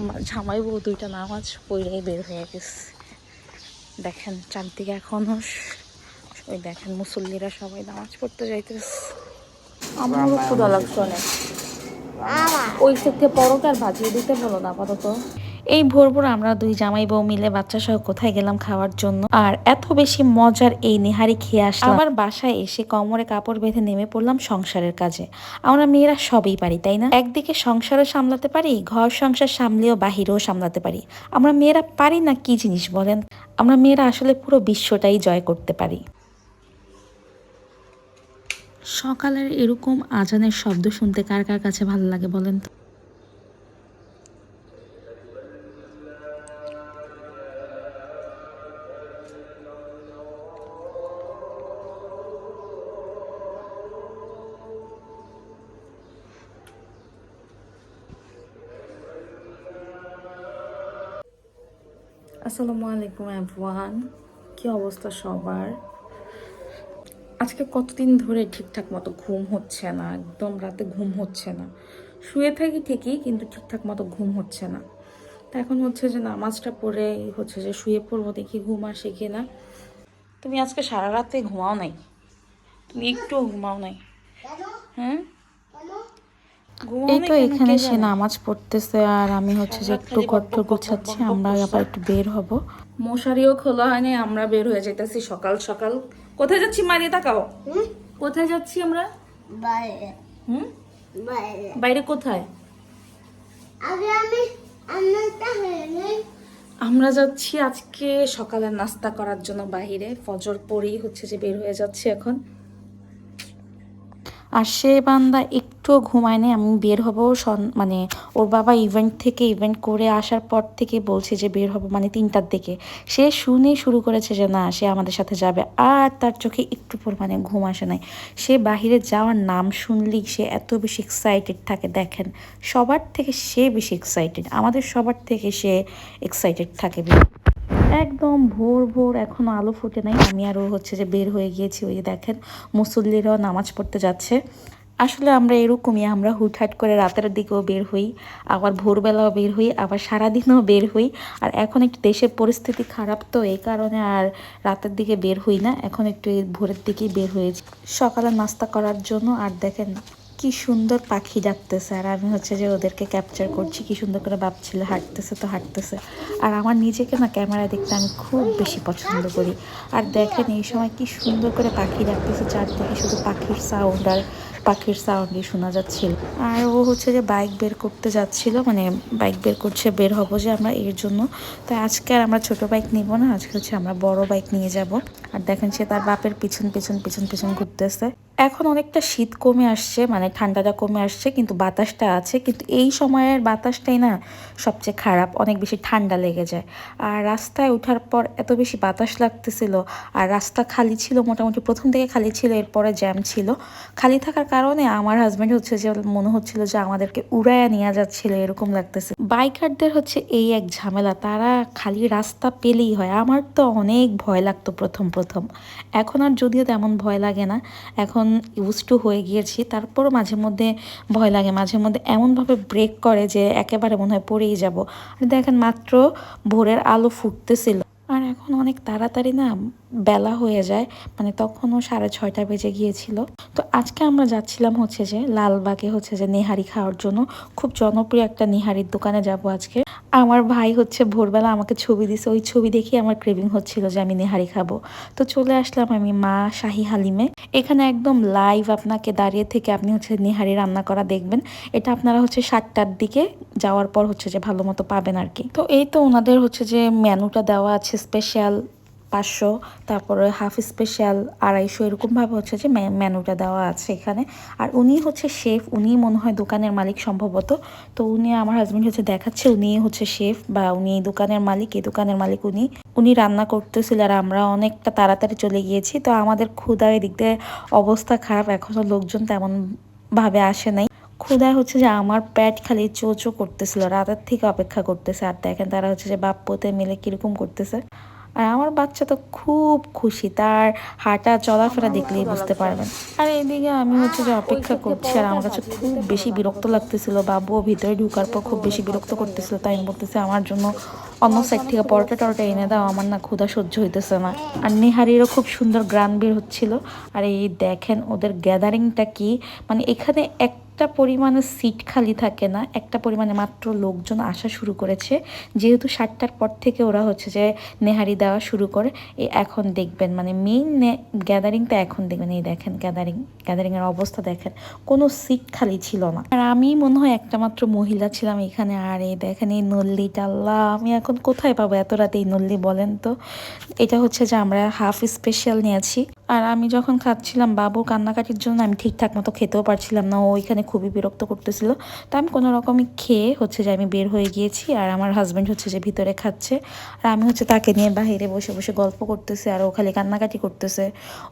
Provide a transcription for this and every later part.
আমার জামাই বউ দুইটা নামাজ পড়ে বের হয়ে গেছে। দেখেন চারদিকে এখনও স- ওই দেখেন মুসল্লিরা সবাই নামাজ পড়তে যাইতেছে। আমারও ক্ষুদা লাগছে অনেক। ওই থেকে পরোটার আর ভাজিয়ে দিতে বলো না আপাতত। এই ভোর ভোর আমরা দুই জামাই বউ মিলে বাচ্চা সহ কোথায় গেলাম খাওয়ার জন্য? আর এত বেশি মজার এই নেহারি খেয়ে আসলাম। আবার বাসায় এসে কোমরে কাপড় বেঁধে নেমে পড়লাম সংসারের কাজে। আমরা মেয়েরা সবই পারি, তাই না? একদিকে সংসারও সামলাতে পারি, ঘর সংসার সামলেও বাহিরেও সামলাতে পারি। আমরা মেয়েরা পারি না কি জিনিস বলেন? আমরা মেয়েরা আসলে পুরো বিশ্বটাই জয় করতে পারি। সকালের এরকম আজানের শব্দ শুনতে কার কার কাছে ভালো লাগে বলেন তো? আসসালামু আলাইকুম এভওয়ান কি অবস্থা সবার? আজকে কতদিন ধরে ঠিকঠাক মতো ঘুম হচ্ছে না, একদম রাতে ঘুম হচ্ছে না। শুয়ে থাকি ঠিকই, কিন্তু ঠিকঠাক মতো ঘুম হচ্ছে না। তা এখন হচ্ছে যে নামাজটা পড়ে, হচ্ছে যে শুয়ে পড়ব, দেখি ঘুম আসে কি না তুমি আজকে সারা রাতে ঘুমাও নাই? তুমি একটুও ঘুমাও নাই? হ্যাঁ? এই তো এখানে সে নামাজ পড়তেছে আর আমি হচ্ছে যে একটু গট্ট গুছাচ্ছি আমরা আবার একটু বের হব। মশারিও খোলা হয়নি আমরা বের হয়ে যেতেছি সকাল সকাল। কোথায় যাচ্ছি মারিয়ে তাকাও। কোথায় যাচ্ছি আমরা? বাইরে। হুম? বাইরে। কোথায়? আগে আমি আমরা যাচ্ছি আজকে সকালের নাস্তা করার জন্য বাইরে ফজর পরেই হচ্ছে যে বের হয়ে যাচ্ছে এখন। আর সে বান্দা একটু ঘুমায়নি আমি বের হব মানে ওর বাবা ইভেন্ট থেকে ইভেন্ট করে আসার পর থেকে বলছে যে বের হব মানে তিনটার দিকে। সে শুনে শুরু করেছে যে না, সে আমাদের সাথে যাবে। আর তার চোখে একটু পরিমাণে ঘুম আসে নাই। সে বাহিরে যাওয়ার নাম শুনলেই সে এত বেশি এক্সাইটেড থাকে, দেখেন। সবার থেকে সে বেশি এক্সাইটেড আমাদের সবার থেকে সে এক্সাইটেড থাকে। একদম ভোর ভোর, এখনও আলো ফুটে নাই। আমি আরও হচ্ছে যে বের হয়ে গিয়েছি, ওই দেখেন, মুসল্লিরাও নামাজ পড়তে যাচ্ছে। আসলে আমরা এরকমই, আমরা হুটহাট করে রাতের দিকেও বের হই, আবার ভোরবেলাও বের হই, আবার সারাদিনও বের হই। আর এখন একটু দেশের পরিস্থিতি খারাপ তো এই কারণে আর রাতের দিকে বের হই না, এখন একটু ভোরের দিকেই বের হয়েছি। সকালে নাস্তা করার জন্য, আর দেখেন কি সুন্দর পাখি ডাকতেছে, আর আমি হচ্ছে যে ওদেরকে ক্যাপচার করছি, কি সুন্দর করে ভাবছিল হাঁটতেছে তো হাঁটতেছে। আর আমার নিজেকে না ক্যামেরায় দেখতে আমি খুব বেশি পছন্দ করি। আর দেখেন এই সময় কি সুন্দর করে পাখি ডাকতেছে, চারদিকে শুধু পাখির সাউন্ড আর পাখির সাউন্ডই শোনা যাচ্ছিল। আর ও হচ্ছে যে বাইক বের করতে যাচ্ছিল মানে বাইক বের করছে, বের হব যে আমরা এর জন্য। তো আজকে আর আমরা ছোট বাইক নিব না, আজকে হচ্ছে আমরা বড় বাইক নিয়ে যাব। আর দেখেন সে তার বাপের পিছন পিছন পিছন পিছন ঘুরতেছে। এখন অনেকটা শীত কমে আসছে মানে ঠান্ডাটা কমে আসছে, কিন্তু বাতাসটা আছে, কিন্তু এই সময়ের বাতাসটাই না সবচেয়ে খারাপ, অনেক বেশি ঠান্ডা লেগে যায়। আর রাস্তায় ওঠার পর এত বেশি বাতাস লাগতেছিল, আর রাস্তা খালি ছিল, মোটামুটি প্রথম থেকে খালি ছিল, এরপরে জ্যাম ছিল। খালি থাকার কারণে আমার হাজব্যান্ড হচ্ছে যে, মনে হচ্ছিল যে আমাদেরকে উড়াইয়া নিয়ে যাচ্ছিল, এরকম লাগতেছে। বাইকারদের হচ্ছে এই এক ঝামেলা, তারা খালি রাস্তা পেলেই হয়। আমার তো অনেক ভয় লাগতো প্রথম প্রথম। এখন আর যদিও তেমন ভয় লাগে না, এখন ইউজ টু হয়ে গিয়েছি। তারপরও মাঝে মধ্যে ভয় লাগে। মাঝে মধ্যে এমনভাবে ব্রেক করে যে একেবারে মনে হয় পড়েই যাব। আর দেখেন মাত্র ভোরের আলো ফুটতেছিল। আর এখন অনেক তাড়াতাড়ি না বেলা হয়ে যায় মানে তখনও সাড়ে ছয়টা বেজে গিয়েছিল। তো আজকে আমরা যাচ্ছিলাম হচ্ছে যে লালবাগে হচ্ছে যে নেহারি খাওয়ার জন্য। খুব জনপ্রিয় একটা নেহারির দোকানে যাব আজকে। আমার ভাই হচ্ছে ভোরবেলা আমাকে ছবি দিছে, ওই ছবি দেখে আমার ক্রেভিং হচ্ছিল যে আমি নেহারি খাব। তো চলে আসলাম আমি মা শাহি হালিমে। এখানে একদম লাইভ আপনাকে দাঁড়িয়ে থেকে আপনি হচ্ছে নেহারি রান্না করা দেখবেন। এটা আপনারা হচ্ছে সাতটার দিকে যাওয়ার পর হচ্ছে যে ভালো মতো পাবেন আর কি। তো এই তো ওনাদের হচ্ছে যে মেনুটা দেওয়া আছে স্পেশাল পাঁচশো, তারপরে হাফ স্পেশাল আড়াইশো এরকমভাবে হচ্ছে যে মেনুটা দেওয়া আছে এখানে। আর উনি হচ্ছে শেফ, উনি মনে হয় দোকানের মালিক সম্ভবত। তো উনি আমার হাজবেন্ড হচ্ছে দেখাচ্ছে, উনি হচ্ছে শেফ বা উনি এই দোকানের মালিক, এই দোকানের মালিক উনি। উনি রান্না করতেছিল আর আমরা অনেকটা তাড়াতাড়ি চলে গিয়েছি। তো আমাদের ক্ষুদার এদিক দিয়ে অবস্থা খারাপ এখনও লোকজন তেমন ভাবে আসে নাই। ক্ষুদায় হচ্ছে যে আমার প্যাট খালি চো চো করতেছিল, রাতের থেকে অপেক্ষা করতেছে। আর দেখেন তারা হচ্ছে যে বাপ্পতে মিলে কীরকম করতেছে। আর আমার বাচ্চা তো খুব খুশি তার হাঁটা চলাফেরা দেখলেই বুঝতে পারবেন। আর এদিকে আমি হচ্ছে যে অপেক্ষা করছি আর আমার কাছে খুব বেশি বিরক্ত লাগতেছিল বাবুও ভিতরে ঢুকার পর খুব বেশি বিরক্ত করতেছিল তাই আমি বলতেছি আমার জন্য অন্য সাইড থেকে পরোটা টরোটা এনে দাও আমার না ক্ষুধা সহ্য হইতেছে না। আর নেহারিরও খুব সুন্দর গ্রান বের হচ্ছিল। আর এই দেখেন ওদের গ্যাদারিংটা কি মানে এখানে একটা পরিমাণে সিট খালি থাকে না, একটা পরিমাণে মাত্র লোকজন আসা শুরু করেছে। যেহেতু সাতটার পর থেকে ওরা হচ্ছে যে নেহারি দেওয়া শুরু করে এই এখন দেখবেন মানে মেইন গ্যাদারিংটা এখন দেখবেন, এই দেখেন গ্যাদারিং গ্যাদারিংয়ের অবস্থা দেখেন, কোনো সিট খালি ছিল না। আর আমি মনে হয় একটা মাত্র মহিলা ছিলাম এখানে, আর এই দেখেন এই নল্লিটা, আল্লাহ, আমি এখন কোথায় পাবো এত রাতে এই নল্লি বলেন তো? এটা হচ্ছে যে আমরা হাফ স্পেশাল নিয়েছি। আর আমি যখন খাচ্ছিলাম বাবুর কান্নাকাটির জন্য আমি ঠিকঠাক মতো খেতেও পারছিলাম না। ও ওইখানে খুবই বিরক্ত করতেছিল। তো আমি কোনো রকমই খেয়ে হচ্ছে যে আমি বের হয়ে গিয়েছি আর আমার হাজব্যান্ড হচ্ছে যে ভিতরে খাচ্ছে। আর আমি হচ্ছে তাকে নিয়ে বাইরে বসে বসে গল্প করতেছে আর ও খালি কান্নাকাটি করতেছে।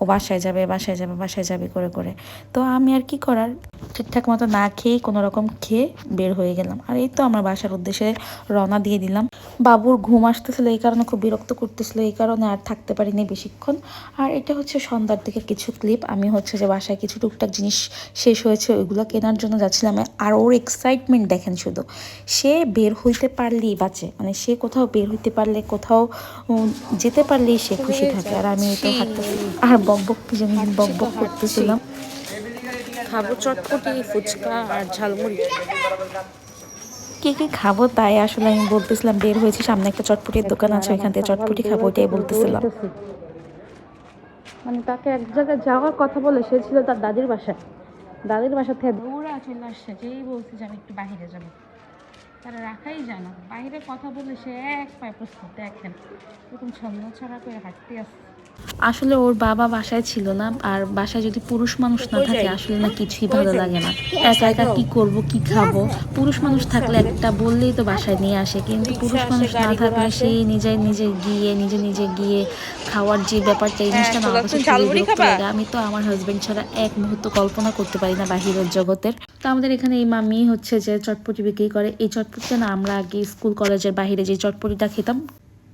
ও বাসায় যাবে বাসায় যাবে বাসায় যাবে করে করে। তো আমি আর কি করার? ঠিকঠাক মতো না খেয়ে কোনো রকম খেয়ে বের হয়ে গেলাম। আর এই তো আমার বাসার উদ্দেশ্যে রওনা দিয়ে দিলাম। বাবুর ঘুম আসতেছিল, এই কারণে খুব বিরক্ত করতেছিল। এই কারণে আর থাকতে পারিনি বেশিক্ষণ। আর এটা হচ্ছে সন্ধ্যার দিকে কিছু ক্লিপ আমি হচ্ছে যে বাসায় কিছু টুকটাক জিনিস শেষ হয়েছে ওইগুলো কেনার জন্য যাচ্ছিলাম। আর ওর এক্সাইটমেন্ট দেখেন শুধু। সে বের হইতে পারলেই বাঁচে। মানে সে কোথাও বের হইতে পারলে কোথাও যেতে পারলেই সে খুশি থাকে। আর আমি তো হাঁটতেছি আর বক বক কি জানি বক বক করতেছিলাম। খাব চটপটি ফুচকা আর ঝালমুড়ি। কে কে খাব তাই আসলে আমি বলতেছিলাম বের হয়েছি সামনে একটা চটপটির দোকান আছে ওইখান থেকে চটপটি খাব ওইটাই বলতেছিলাম। মানে তাকে এক জায়গায় যাওয়ার কথা বলে, সে ছিল তার দাদির বাসায়। দাদির বাসা থেকে দৌড়া চলে আসছে, যেই বলছে যে আমি একটু বাইরে যাব। তারা রাখাই জানো বাইরে কথা বলে সে এক পায়ে প্রস্তুত, দেখেন। এরকম ছন্দ ছাড়া করে হাঁটতে আসছে। আসলে ওর বাবা বাসায় ছিল না আর বাসায় যদি পুরুষ মানুষ না থাকে আসলে না কিছুই ভালো লাগে না। একা একা কি করব কি খাব? পুরুষ মানুষ থাকলে একটা বললেই তো বাসায় নিয়ে আসে কিন্তু পুরুষ মানুষ না থাকলে সেই নিজে নিজে গিয়ে নিজে নিজে গিয়ে খাওয়ার যে ব্যাপারটা এই জিনিসটা না লাগে। আমি তো আমার হাজবেন্ড ছাড়া এক মুহূর্ত কল্পনা করতে পারি না বাহিরের জগতের। তো আমাদের এখানে এই মামি হচ্ছে যে চটপটি বিক্রি করে। এই চটপটিটা না আমরা আগে স্কুল কলেজের বাইরে যে চটপটিটা খেতাম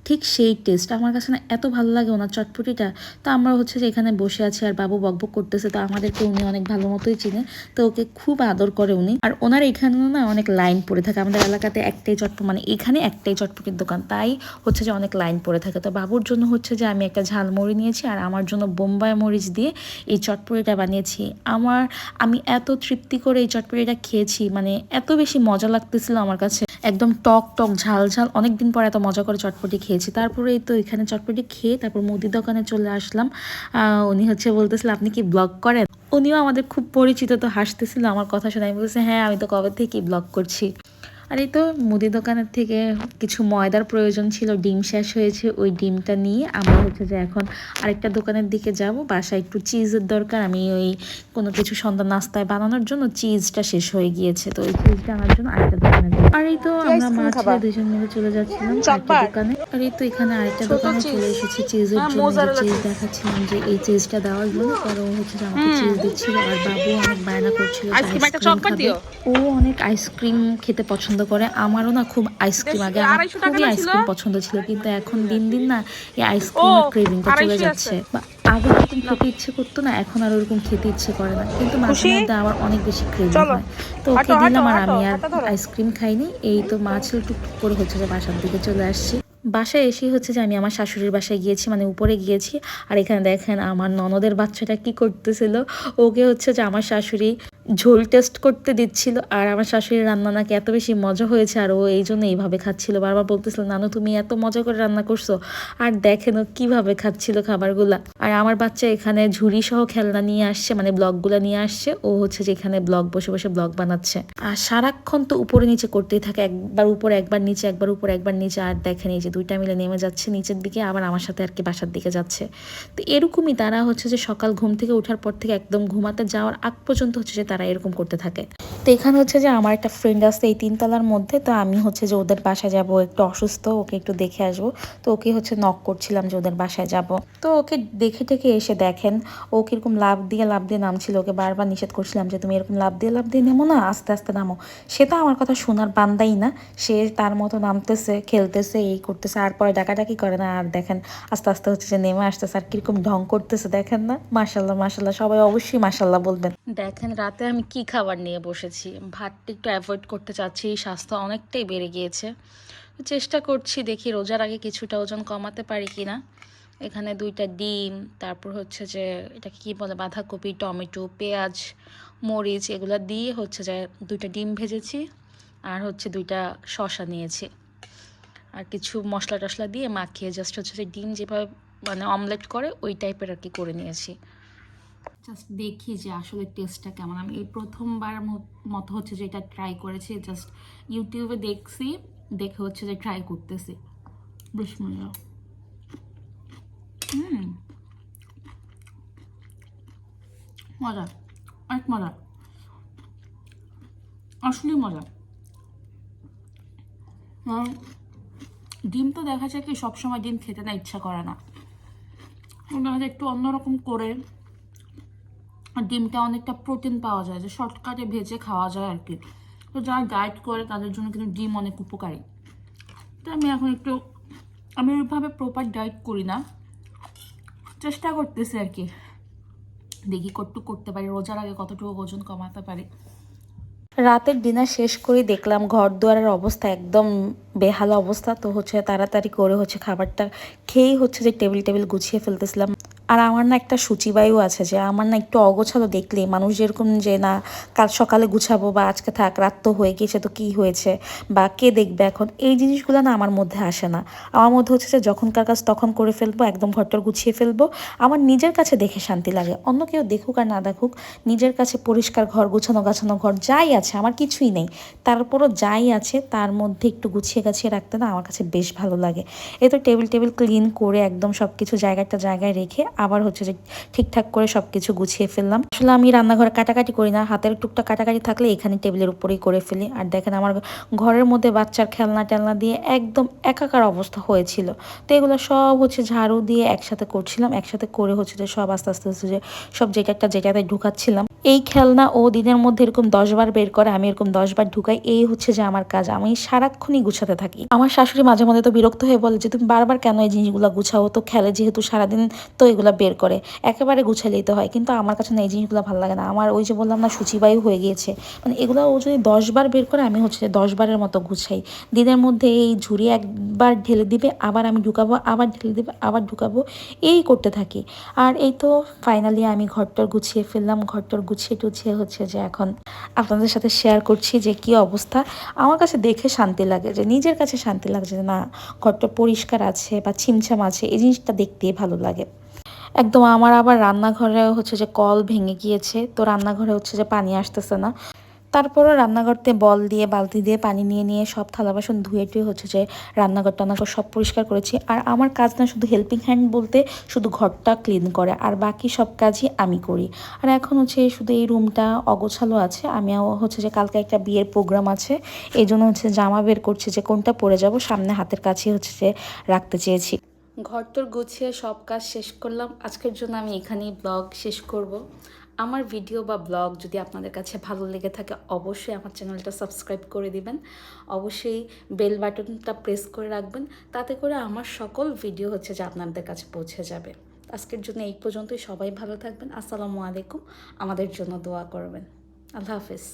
ঠিক সেই টেস্ট আমার কাছে না এত ভালো লাগে ওনার চটপটিটা। তো আমরা হচ্ছে যে এখানে বসে আছি আর বাবু বকবক করতেছে, তো আমাদেরকে উনি অনেক ভালো মতোই চিনে। তো ওকে খুব আদর করে উনি। আর ওনার এখানেও না অনেক লাইন পড়ে থাকে। আমাদের এলাকাতে একটাই চটপ মানে এখানে একটাই চটপটির দোকান। তাই হচ্ছে যে অনেক লাইন পড়ে থাকে। তো বাবুর জন্য হচ্ছে যে আমি একটা ঝালমুড়ি নিয়েছি আর আমার জন্য বোম্বাই মরিচ দিয়ে এই চটপটিটা বানিয়েছি। আমার, আমি এত তৃপ্তি করে এই চটপটিটা খেয়েছি। মানে এত বেশি মজা লাগতেছিল আমার কাছে। একদম টক টক, ঝাল ঝাল। অনেক দিন পর এত মজা করে চটপটি খেয়েছি। তারপরে তো এখানে চটপটি খেয়ে তারপর মুদি দোকানে চলে আসলাম। উনি হচ্ছে বলতেছিল, আপনি কি ব্লগ করেন? উনিও আমাদের খুব পরিচিত, তো হাসতেছিল, আমার কথা শুনে। আমি বলছি হ্যাঁ আমি তো কবে থেকেই ব্লগ করছি? আর এই তো মুদি দোকানের থেকে কিছু ময়দার প্রয়োজন ছিল ডিম শেষ হয়েছে ওই ডিমটা নিয়ে আমরা হচ্ছে যে এখন আরেকটা দোকানের দিকে যাব। বাসায় একটু চিজের দরকার আমি ওই কোনো কিছু সন্ধ্যা নাস্তায় বানানোর জন্য চিজটা শেষ হয়ে গিয়েছে তো ওই চিজটা আনার জন্য আরেকটা দোকানে আর এই তো আমরা মা ছেলে দুজন মিলে চলে যাচ্ছিলাম দোকানে। আর এই তো এখানে আরেকটা দোকানে চলে এসেছি চিজের জন্য চিজ দেখাচ্ছিলাম যে এই চিজটা দেওয়ার জন্য ও হচ্ছে যে আমাকে চিজ দিচ্ছিল আর বাবু অনেক বায়না করছিল আইসক্রিম। ও অনেক আইসক্রিম খেতে পছন্দ করে। আমারও না খুব আইসক্রিম আগে। আমার খুবই আইসক্রিম পছন্দ ছিল কিন্তু এখন দিন দিন না এই আইসক্রিমের ক্রেভিংটা চলে যাচ্ছে। আগে যখন খেতে ইচ্ছে করতো না এখন আর ওরকম খেতে ইচ্ছে করে না। কিন্তু মাঝে মধ্যে আমার অনেক বেশি ক্রেভিং হয়। তো ওকে দিলাম আর আমি আর আইসক্রিম খাইনি। এই তো মা ছিল টুকটুক করে হচ্ছে যে বাসার দিকে চলে আসছি। বাসায় এসেই হচ্ছে যে আমি আমার শাশুড়ির বাসায় গিয়েছি মানে উপরে গিয়েছি। আর এখানে দেখেন আমার ননদের বাচ্চাটা কি করতেছিল। ওকে হচ্ছে যে আমার শাশুড়ি ঝোল টেস্ট করতে দিচ্ছিল। আর আমার শাশুড়ির রান্না নাকি এত বেশি মজা হয়েছে, আর ও এই জন্য এইভাবে খাচ্ছিল। বারবার বলতেছিল, নানু, তুমি এত মজা করে রান্না করছ। আর দেখেন ও কীভাবে খাচ্ছিল খাবারগুলা। আর আমার বাচ্চা এখানে ঝুড়ি সহ খেলনা নিয়ে আসছে মানে ব্লগগুলো নিয়ে আসছে। ও হচ্ছে যে এখানে ব্লগ, বসে বসে ব্লগ বানাচ্ছে। আর সারাক্ষণ তো উপরে, নিচে করতেই থাকে। একবার উপরে, একবার নিচে, একবার উপরে, একবার নিচে। আর দেখেন এই যে দুইটা মিলে নেমে যাচ্ছে নিচের দিকে, আবার আমার সাথে আর কি বাসার দিকে যাচ্ছে। তো এরকমই তারা হচ্ছে যে সকাল ঘুম থেকে ওঠার পর থেকে একদম ঘুমাতে যাওয়ার আগ পর্যন্ত হচ্ছে যে তারা এরকম করতে থাকে। তো এখানে হচ্ছে যে আমার একটা ফ্রেন্ড আছে এই তিনতলার মধ্যে, তো আমি হচ্ছে যে ওদের বাসায় যাব, একটু অসুস্থ, ওকে একটু দেখে আসব। তো ওকে হচ্ছে নক করছিলাম যে ওদের বাসায় যাব। তো ওকে দেখে টেকে এসে দেখেন, ও কীরকম লাভ দিয়ে লাভ দিয়ে নামছিল, ওকে বারবার নিষেধ করছিলাম যে, তুমি এরকম লাভ দিয়ে লাভ দিয়ে নেমো না, আস্তে আস্তে নামো। সে তো আমার কথা শোনার বান্দাই না, সে তার মতো নামতেছে, খেলতেছে, এই করতেছে, আর পরে ডাকাডাকি করে না, আর দেখেন আস্তে আস্তে হচ্ছে যে নেমে আসতেছে, আর কীরকম ঢং করতেছে, দেখেন না? মাসাল্লাহ মাসাল্লাহ সবাই অবশ্যই মাসাল্লাহ বলবেন। দেখেন রাতে আমি কি খাবার নিয়ে বসেছি ভাতটা একটু অ্যাভয়েড করতে চাচ্ছি, স্বাস্থ্য অনেকটাই বেড়ে গিয়েছে। চেষ্টা করছি দেখি রোজার আগে কিছুটা ওজন কমাতে পারি কি না এখানে দুইটা ডিম, তারপর হচ্ছে যে এটাকে কী বলে, বাঁধাকপি, টমেটো, পেঁয়াজ, মরিচ, এগুলো দিয়ে হচ্ছে যে দুইটা ডিম ভেজেছি আর হচ্ছে দুইটা শসা নিয়েছি। আর কিছু মশলা টশলা দিয়ে মাখিয়ে জাস্ট হচ্ছে যে ডিম যেভাবে মানে অমলেট করে, ওই টাইপের আর কি করে নিয়েছি। জাস্ট দেখি যে আসলে টেস্টটা কেমন। আমি এই প্রথমবার মত- হচ্ছে যে এটা ট্রাই করেছি জাস্ট ইউটিউবে দেখছি, দেখে হচ্ছে যে ট্রাই করতেছি। মজা। হুম। মজা। অনেক মজা। আসলেই মজা। ডিম তো দেখা যায় কি সবসময় ডিম খেতে না ইচ্ছা করে না। দেখা যায় একটু অন্যরকম করে। ডিমটা অনেকটা প্রোটিন পাওয়া যায়, যে শর্টকাটে ভেজে খাওয়া যায় আর কি। তো যারা ডায়েট করে, তাদের জন্য কিন্তু ডিম অনেক উপকারী। তো আমি এখন একটু, আমি ওইভাবে প্রপার ডায়েট করি না। চেষ্টা করতেছি আর কি। দেখি কতটুকু করতে পারি, রোজার আগে কতটুকু ওজন কমাতে পারি। রাতের ডিনার শেষ করে, দেখলাম ঘর দুয়ারের অবস্থা একদম বেহাল অবস্থা। তো হচ্ছে তাড়াতাড়ি করে হচ্ছে খাবারটা খেয়েই হচ্ছে যে টেবিল টেবিল গুছিয়ে ফেলতেছিলাম। আর আমার না একটা সূচিবায়ু আছে যে আমার না একটু অগোছালো দেখলে মানুষ যেরকম যে না, কাল সকালে গুছাবো বা আজকে থাক, রাত তো হয়ে গিয়েছে তো কি হয়েছে বা কে দেখবে এখন, এই জিনিসগুলো না আমার মধ্যে আসে না। আমার মধ্যে হচ্ছে যে যখনকার কাজ তখন করে ফেলব, একদম ঘরটর গুছিয়ে ফেলব। আমার নিজের কাছে দেখে শান্তি লাগে, অন্য কেউ দেখুক আর না দেখুক, নিজের কাছে পরিষ্কার ঘর, গুছানো গাছানো ঘর যাই আছে, আমার কিছুই নেই। তারপরও যাই আছে, তার মধ্যে একটু গুছিয়ে গাছিয়ে রাখতে না আমার কাছে বেশ ভালো লাগে। এই তো টেবিল টেবিল ক্লিন করে একদম সব কিছু জায়গাটা জায়গায় রেখে আবার হচ্ছে যে ঠিকঠাক করে সব কিছু গুছিয়ে ফেললাম। আসলে আমি রান্নাঘরে কাটাকাটি করি না, হাতের টুকটা কাটাকাটি থাকলে এখানে টেবিলের উপরেই করে ফেলি। আর দেখেন আমার ঘরের মধ্যে বাচ্চার খেলনা টেলনা দিয়ে একদম একাকার অবস্থা হয়েছিল। তো এগুলো সব হচ্ছে ঝাড়ু দিয়ে একসাথে করছিলাম, একসাথে করে হচ্ছে যে সব আস্তে আস্তে হচ্ছে যে সব যেটা যেটাতে ঢুকাচ্ছিলাম। এই খেলনা ও দিনের মধ্যে এরকম দশবার বের করে আমি এরকম দশবার ঢুকাই, এই হচ্ছে যে আমার কাজ। আমি সারাক্ষণই গুছাতে থাকি। আমার শাশুড়ি মাঝে মধ্যে তো বিরক্ত হয়ে বলে যে, তুমি বারবার কেন এই জিনিসগুলো গুছাও? তো খেলে যেহেতু সারাদিন তো এগুলো বের করে, একেবারে গুছালেই তো হয়। কিন্তু আমার কাছে না এই জিনিসগুলো ভালো লাগে না। আমার ওই যে বললাম না সূচিবায়ু হয়ে গিয়েছে। মানে এগুলো ও যদি দশবার বের করে, আমি হচ্ছে দশবারের মতো গুছাই। দিনের মধ্যে এই ঝুড়ি একবার ঢেলে দিবে, আবার আমি ঢুকাবো, আবার ঢেলে দিবে, আবার ঢুকাবো, এই করতে থাকি। আর এই তো ফাইনালি আমি ঘরটর গুছিয়ে ফেললাম। ঘরটর গুছিয়ে টুছিয়ে হচ্ছে যে এখন আপনাদের সাথে শেয়ার করছি যে কি অবস্থা। আমার কাছে দেখে শান্তি লাগে যে, নিজের কাছে শান্তি লাগছে যে না, ঘরটা পরিষ্কার আছে বা ছিমছাম আছে, এই জিনিসটা দেখতেই ভালো লাগে। একদম আমার আবার রান্নাঘরে হচ্ছে যে কল ভেঙে গিয়েছে, তো রান্নাঘরে হচ্ছে যে পানি আসতেছে না। তারপরও রান্নাঘরতে বল দিয়ে বালতি দিয়ে পানি নিয়ে নিয়ে সব থালা বাসন ধুয়ে টুয়ে হচ্ছে যে রান্নাঘর টান্নাঘর সব পরিষ্কার করেছি। আর আমার কাজ না শুধু হেল্পিং হ্যান্ড বলতে শুধু ঘরটা ক্লিন করে, আর বাকি সব কাজই আমি করি। আর এখন হচ্ছে শুধু এই রুমটা অগোছালো আছে আমি হচ্ছে যে কালকে একটা বিয়ের প্রোগ্রাম আছে, এই জন্য হচ্ছে জামা বের করছি যে কোনটা পরে যাব, সামনে হাতের কাছে হচ্ছে যে রাখতে চেয়েছি। ঘর তোর গুছিয়ে সব কাজ শেষ করলাম। আজকের জন্য আমি এখানেই ব্লগ শেষ করব। আমার ভিডিও বা ব্লগ যদি আপনাদের কাছে ভালো লেগে থাকে, অবশ্যই আমার চ্যানেলটা সাবস্ক্রাইব করে দিবেন। অবশ্যই বেল বাটনটা প্রেস করে রাখবেন। তাতে করে আমার সকল ভিডিও হচ্ছে যে আপনাদের কাছে পৌঁছে যাবে। আজকের জন্য এই পর্যন্তই। সবাই ভালো থাকবেন। আসসালামু আলাইকুম। আমাদের জন্য দোয়া করবেন। আল্লাহ হাফেজ।